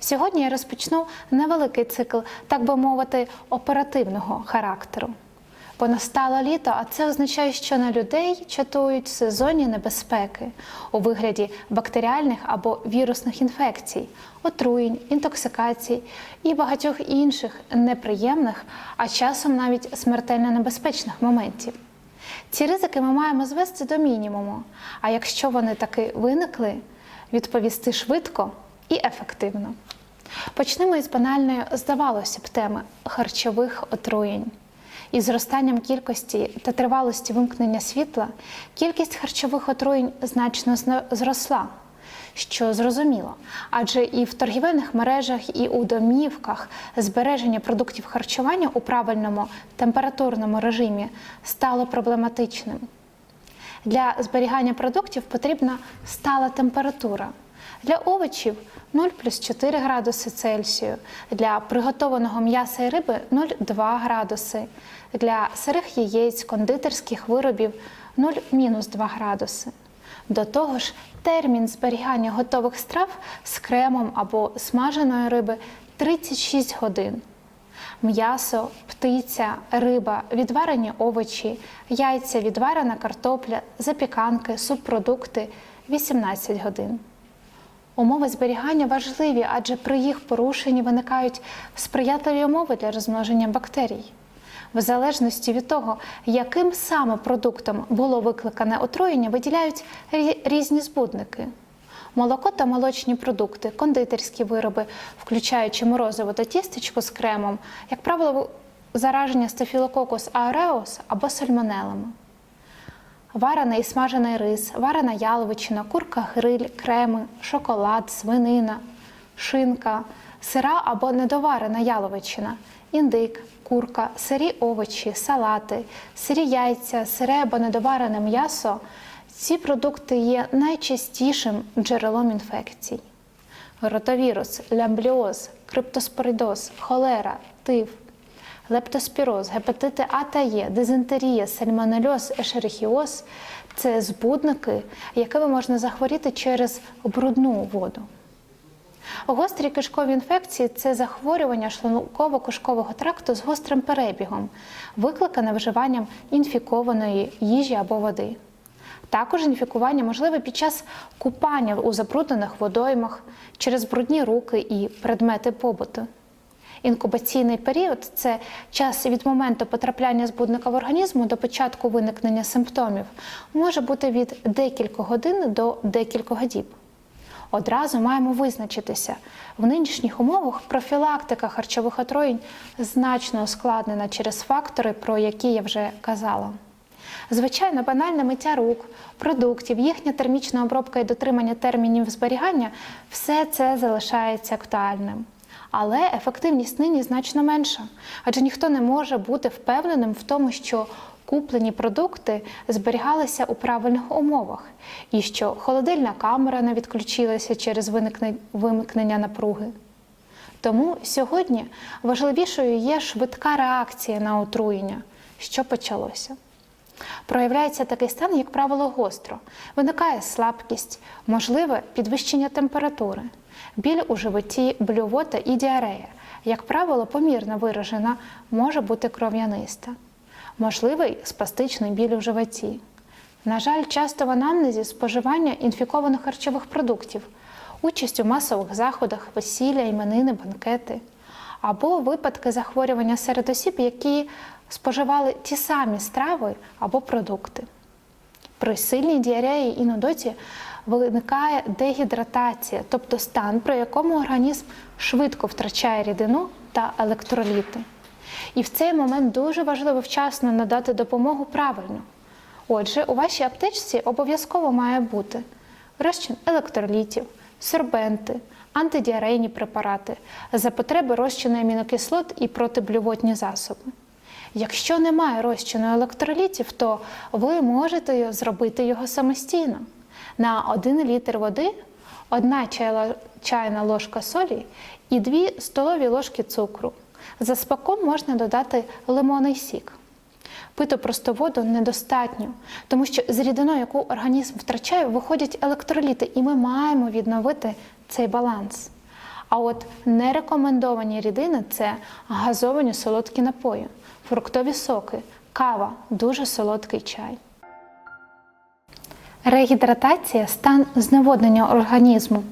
Сьогодні я розпочну невеликий цикл, так би мовити, оперативного характеру. Бо настало літо, а це означає, що на людей чатують сезонні небезпеки у вигляді бактеріальних або вірусних інфекцій, отруєнь, інтоксикацій і багатьох інших неприємних, а часом навіть смертельно небезпечних моментів. Ці ризики ми маємо звести до мінімуму. А якщо вони таки виникли, відповісти швидко і ефективно. Почнемо із банальної, здавалося б, теми харчових отруєнь. Із зростанням кількості та тривалості вимкнення світла кількість харчових отруєнь значно зросла, що зрозуміло, адже і в торгівельних мережах, і у домівках збереження продуктів харчування у правильному температурному режимі стало проблематичним. Для зберігання продуктів потрібна стала температура. Для овочів 0 плюс 4 градуси Цельсію, для приготованого м'яса і риби 0,2 градуси, для сирих яєць, кондитерських виробів 0 мінус 2 градуси. До того ж, термін зберігання готових страв з кремом або смаженої риби 36 годин. М'ясо, птиця, риба, відварені овочі, яйця, відварена картопля, запіканки, субпродукти 18 годин. Умови зберігання важливі, адже при їх порушенні виникають сприятливі умови для розмноження бактерій. В залежності від того, яким саме продуктом було викликане отруєння, виділяють різні збудники. Молоко та молочні продукти, кондитерські вироби, включаючи морозиво та тістечко з кремом, як правило, зараження стафілококус ауреус або сальмонелами. Варений і смажений рис, варена яловичина, курка гриль, креми, шоколад, свинина, шинка, сира або недоварена яловичина, індик, курка, сирі овочі, салати, сирі яйця, сире або недоварене м'ясо. Ці продукти є найчастішим джерелом інфекцій. Ротавірус, лямбліоз, криптоспоридоз, холера, тиф, лептоспіроз, гепатити А та Е, дизентерія, сальмонельоз, ешерихіоз – це збудники, якими можна захворіти через брудну воду. Гострі кишкові інфекції це захворювання шлунково-кишкового тракту з гострим перебігом, викликане вживанням інфікованої їжі або води. Також інфікування можливе під час купання у забруднених водоймах через брудні руки і предмети побуту. Інкубаційний період це час від моменту потрапляння збудника в організму до початку виникнення симптомів, може бути від декількох годин до декількох діб. Одразу маємо визначитися, в нинішніх умовах профілактика харчових отруєнь значно ускладнена через фактори, про які я вже казала. Звичайно, банальне миття рук, продуктів, їхня термічна обробка і дотримання термінів зберігання все це залишається актуальним. Але ефективність нині значно менша, адже ніхто не може бути впевненим в тому, що куплені продукти зберігалися у правильних умовах, і що холодильна камера не відключилася через вимикнення напруги. Тому сьогодні важливішою є швидка реакція на отруєння, що почалося. Проявляється такий стан, як правило, гостро. Виникає слабкість, можливе підвищення температури, біль у животі, блювота і діарея. Як правило, помірно виражена, може бути кров'яниста. Можливий спастичний біль у животі. На жаль, часто в анамнезі споживання інфікованих харчових продуктів, участь у масових заходах, весілля, іменини, банкети, або випадки захворювання серед осіб, які споживали ті самі страви або продукти. При сильній діареї і нудоті виникає дегідратація, тобто стан, при якому організм швидко втрачає рідину та електроліти. І в цей момент дуже важливо вчасно надати допомогу правильно. Отже, у вашій аптечці обов'язково має бути розчин електролітів, сорбенти, антидіарейні препарати, за потреби розчину амінокислот і протиблювотні засоби. Якщо немає розчину електролітів, то ви можете зробити його самостійно. На 1 літр води одна чайна ложка солі і 2 столові ложки цукру. За смаком можна додати лимонний сік. Пити просто воду недостатньо, тому що з рідиною, яку організм втрачає, виходять електроліти, і ми маємо відновити цей баланс. А от нерекомендовані рідини це газовані солодкі напої, фруктові соки, кава, дуже солодкий чай. Регідратація стан зневоднення організму.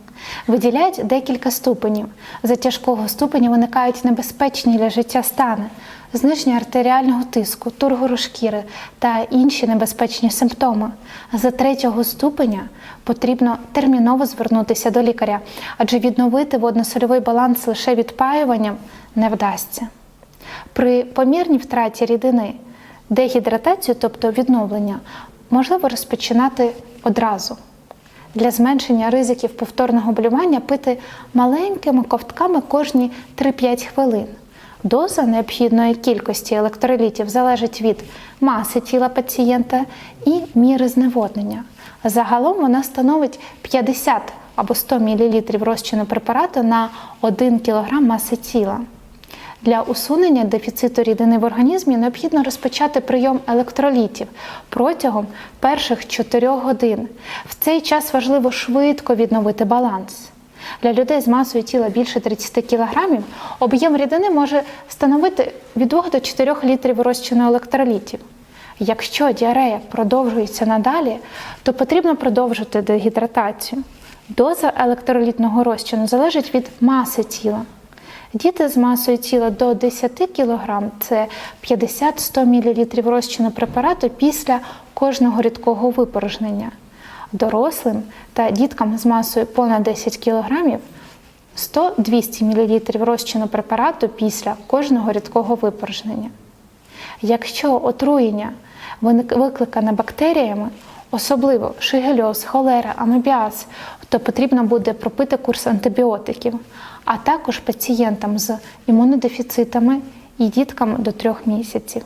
Виділяють декілька ступенів. За тяжкого ступеня виникають небезпечні для життя стани, зниження артеріального тиску, тургору шкіри та інші небезпечні симптоми. За третього ступеня потрібно терміново звернутися до лікаря, адже відновити водно-сольовий баланс лише відпаюванням не вдасться. При помірній втраті рідини дегідратацію, тобто відновлення, можливо розпочинати одразу. Для зменшення ризиків повторного болювання пити маленькими ковтками кожні 3-5 хвилин. Доза необхідної кількості електролітів залежить від маси тіла пацієнта і міри зневоднення. Загалом вона становить 50 або 100 мл розчину препарату на 1 кг маси тіла. Для усунення дефіциту рідини в організмі необхідно розпочати прийом електролітів протягом перших 4 годин. В цей час важливо швидко відновити баланс. Для людей з масою тіла більше 30 кг об'єм рідини може становити від 2 до 4 літрів розчину електролітів. Якщо діарея продовжується надалі, то потрібно продовжити дегідратацію. Доза електролітного розчину залежить від маси тіла. Діти з масою тіла до 10 кг це 50-100 мл розчину препарату після кожного рідкого випорожнення. Дорослим та діткам з масою понад 10 кг 100-200 мл розчину препарату після кожного рідкого випорожнення. Якщо отруєння викликане бактеріями, особливо шигельоз, холера, амебіаз, то потрібно буде пропити курс антибіотиків, а також пацієнтам з імунодефіцитами і діткам до 3 місяців.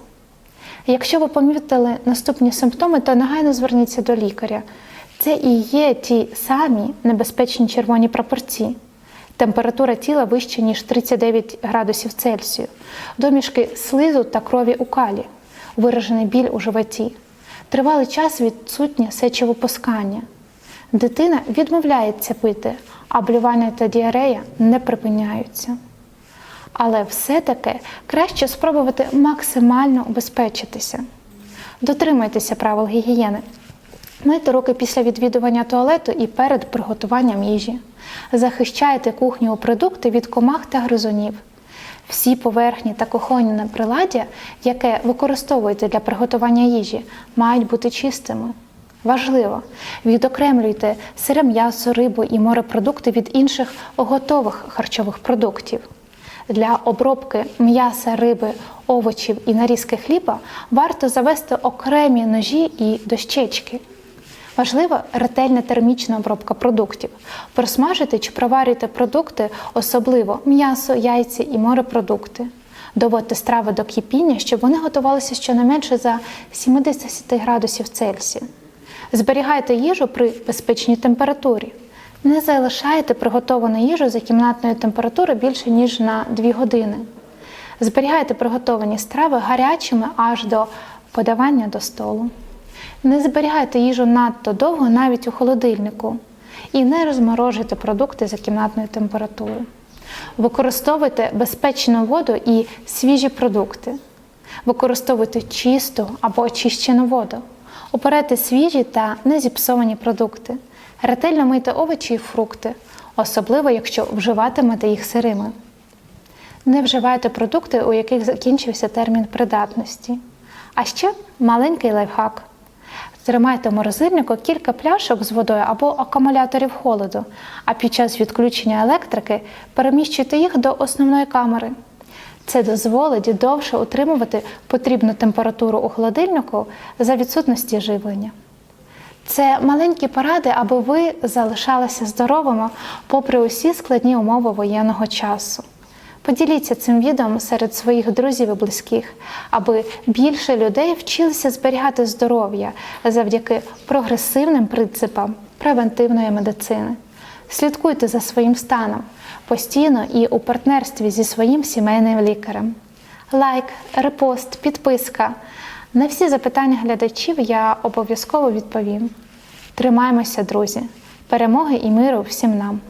Якщо ви помітили наступні симптоми, то негайно зверніться до лікаря. Це і є ті самі небезпечні червоні прапорці. Температура тіла вища, ніж 39 градусів Цельсію, домішки слизу та крові у калі, виражений біль у животі, тривалий час відсутнє сечовипускання. Дитина відмовляється пити, а блювання та діарея не припиняються. Але все-таки краще спробувати максимально убезпечитися. Дотримуйтеся правил гігієни. Мийте руки після відвідування туалету і перед приготуванням їжі. Захищайте кухню у продукти від комах та гризунів. Всі поверхні та кухонне приладдя, яке використовуєте для приготування їжі, мають бути чистими. Важливо, відокремлюйте сире м'ясо, рибу і морепродукти від інших готових харчових продуктів. Для обробки м'яса, риби, овочів і нарізки хліба варто завести окремі ножі і дощечки. Важлива ретельна термічна обробка продуктів. Просмажити чи проварюйте продукти, особливо м'ясо, яйця і морепродукти. Доводьте страви до кипіння, щоб вони готувалися щонайменше за 70 градусів Цельсія. Зберігайте їжу при безпечній температурі. Не залишайте приготовану їжу за кімнатної температури більше ніж на 2 години. Зберігайте приготовані страви гарячими аж до подавання до столу. Не зберігайте їжу надто довго навіть у холодильнику. І не розморожуйте продукти за кімнатною температурою. Використовуйте безпечну воду і свіжі продукти. Використовуйте чисту або очищену воду. Обирайте свіжі та незіпсовані продукти. Ретельно мийте овочі і фрукти, особливо якщо вживатимете їх сирими. Не вживайте продукти, у яких закінчився термін придатності. А ще маленький лайфхак. Тримайте в морозильнику кілька пляшок з водою або акумуляторів холоду, а під час відключення електрики переміщуйте їх до основної камери. Це дозволить довше утримувати потрібну температуру у холодильнику за відсутності живлення. Це маленькі поради, аби ви залишалися здоровими попри усі складні умови воєнного часу. Поділіться цим відео серед своїх друзів і близьких, аби більше людей вчилися зберігати здоров'я завдяки прогресивним принципам превентивної медицини. Слідкуйте за своїм станом постійно і у партнерстві зі своїм сімейним лікарем. Лайк, репост, підписка. На всі запитання глядачів я обов'язково відповім. Тримаймося, друзі! Перемоги і миру всім нам!